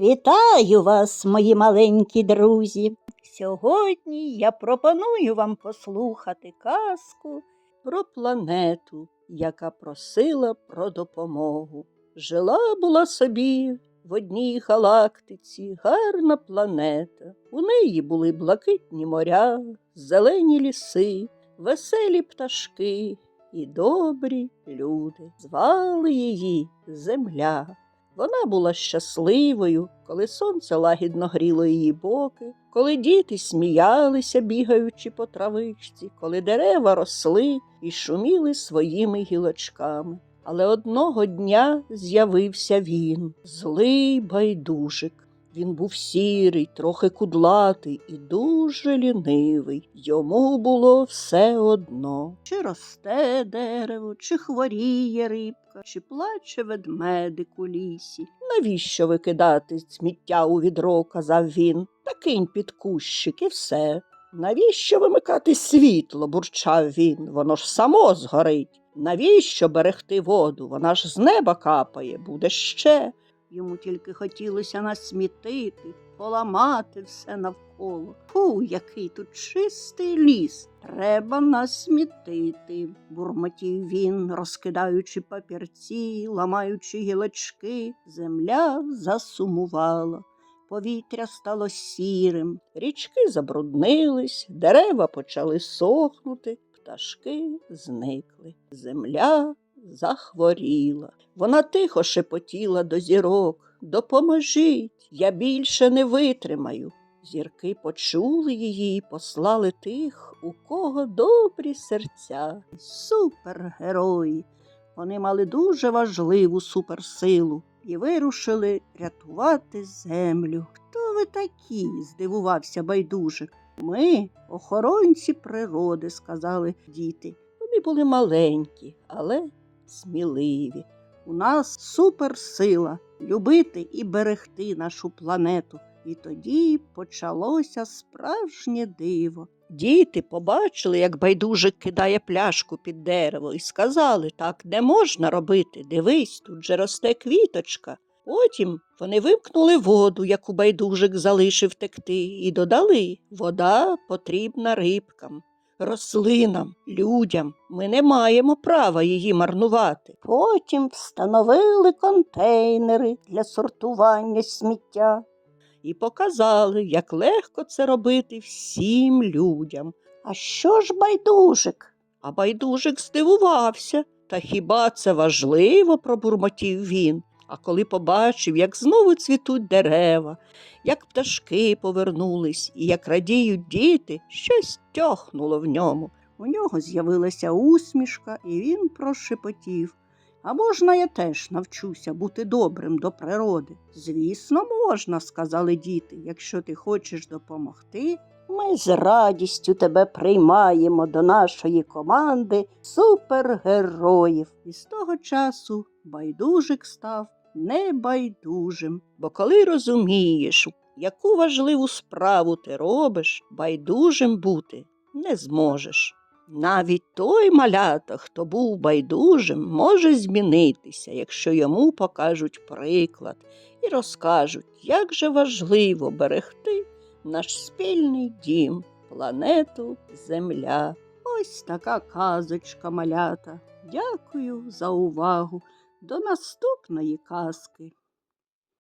Вітаю вас, мої маленькі друзі. Сьогодні я пропоную вам послухати казку про планету, яка просила про допомогу. Жила була собі в одній галактиці гарна планета. У неї були блакитні моря, зелені ліси, веселі пташки і добрі люди. Звали її Земля. Вона була щасливою, коли сонце лагідно гріло її боки, коли діти сміялися, бігаючи по травичці, коли дерева росли і шуміли своїми гілочками. Але одного дня з'явився він, злий байдужик. Він був сірий, трохи кудлатий і дуже лінивий. Йому було все одно, чи росте дерево, чи хворіє рибка, чи плаче ведмедик у лісі. Навіщо викидати сміття у відро, казав він, та кинь під кущик і все. Навіщо вимикати світло, бурчав він, воно ж само згорить. Навіщо берегти воду? Вона ж з неба капає, буде ще. Йому тільки хотілося насмітити, поламати все навколо. Фу, який тут чистий ліс. Треба насмітити, бурмотів він, розкидаючи папірці, ламаючи гілочки. Земля засумувала. Повітря стало сірим, річки забруднились, дерева почали сохнути, пташки зникли. Земля захворіла. Вона тихо шепотіла до зірок. Допоможіть, я більше не витримаю. Зірки почули її і послали тих, у кого добрі серця. Супергерої. Вони мали дуже важливу суперсилу і вирушили рятувати землю. Хто ви такі? здивувався байдужик. Ми охоронці природи, сказали діти. Вони були маленькі, але сміливі. У нас суперсила любити і берегти нашу планету. І тоді почалося справжнє диво. Діти побачили, як байдужик кидає пляшку під дерево, і сказали так не можна робити. Дивись, тут же росте квіточка. Потім вони вимкнули воду, яку байдужик залишив текти, і додали вода потрібна рибкам рослинам, людям. Ми не маємо права її марнувати. Потім встановили контейнери для сортування сміття і показали, як легко це робити всім людям. А що ж байдужик? А байдужик здивувався. Та хіба це важливо, пробурмотів він. А коли побачив, як знову цвітуть дерева, як пташки повернулись і як радіють діти, щось тьохнуло в ньому. У нього з'явилася усмішка, і він прошепотів. А можна я теж навчуся бути добрим до природи? Звісно, можна, сказали діти. Якщо ти хочеш допомогти, ми з радістю тебе приймаємо до нашої команди супергероїв. І з того часу байдужик став небайдужим. Бо коли розумієш, яку важливу справу ти робиш, байдужим бути не зможеш. Навіть той малята, хто був байдужим, може змінитися, якщо йому покажуть приклад і розкажуть, як же важливо берегти наш спільний дім, планету Земля. Ось така казочка малята. Дякую за увагу. До наступної казки.